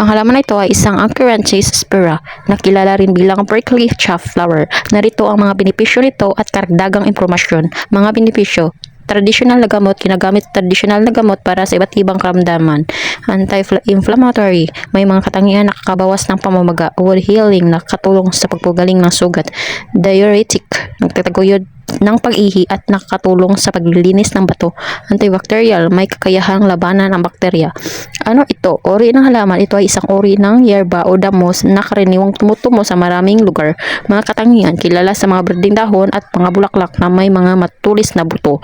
Ang halaman na ito ay isang Acheranches spira na kilala rin bilang prickly chaff flower. Narito ang mga benepisyo nito at karagdagang impormasyon. Mga benepisyo, traditional na gamot, ginagamit traditional na gamot para sa iba't ibang karamdaman. Anti-inflammatory, may mga katangian na nakakabawas ng pamamaga. Wound healing, nakakatulong sa pagpagaling ng sugat. Diuretic, nagtataguyod ng pag-ihi at nakakatulong sa paglilinis ng bato. Antibacterial, may kakayahang labanan ng bakterya. Ano ito? Ori ng halaman. Ito ay isang ori ng yerba o damos na karaniwang tumutumo sa maraming lugar. Mga katangian, kilala sa mga berding dahon at mga bulaklak na may mga matulis na buto.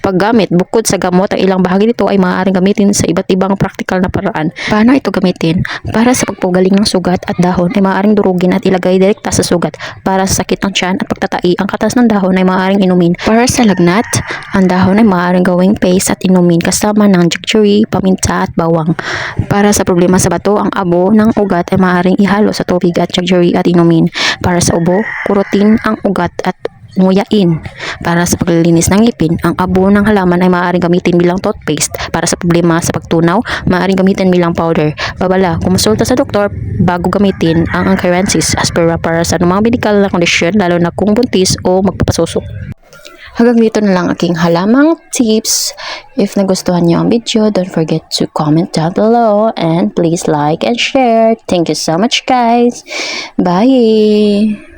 Paggamit, bukod sa gamot, ang ilang bahagi nito ay maaaring gamitin sa iba't ibang praktikal na paraan. Paano ito gamitin? Para sa pagpagaling ng sugat at dahon ay maaaring durugin at ilagay direkta sa sugat. Para sa sakit ng tiyan at pagtatai, ang katas ng dahon ay maaaring inumin. Para sa lagnat, ang dahon ay maaaring gawing paste at inumin kasama ng jickery, paminta at bawang. Para sa problema sa bato, ang abo ng ugat ay maaaring ihalo sa tubig at jickery at inumin. Para sa ubo, kurutin ang ugat at nguyain. Para sa paglilinis ng ngipin, ang abo ng halaman ay maaaring gamitin bilang toothpaste. Para sa problema sa pagtunaw, maaaring gamitin bilang powder. Babala, kumonsulta sa doktor bago gamitin ang Anchiransis aspera para sa mga medikal na kondisyon lalo na kung buntis o magpapasusok. Hanggang dito na lang aking halamang tips. If nagustuhan niyo ang video, don't forget to comment down below and please like and share. Thank you so much guys. Bye!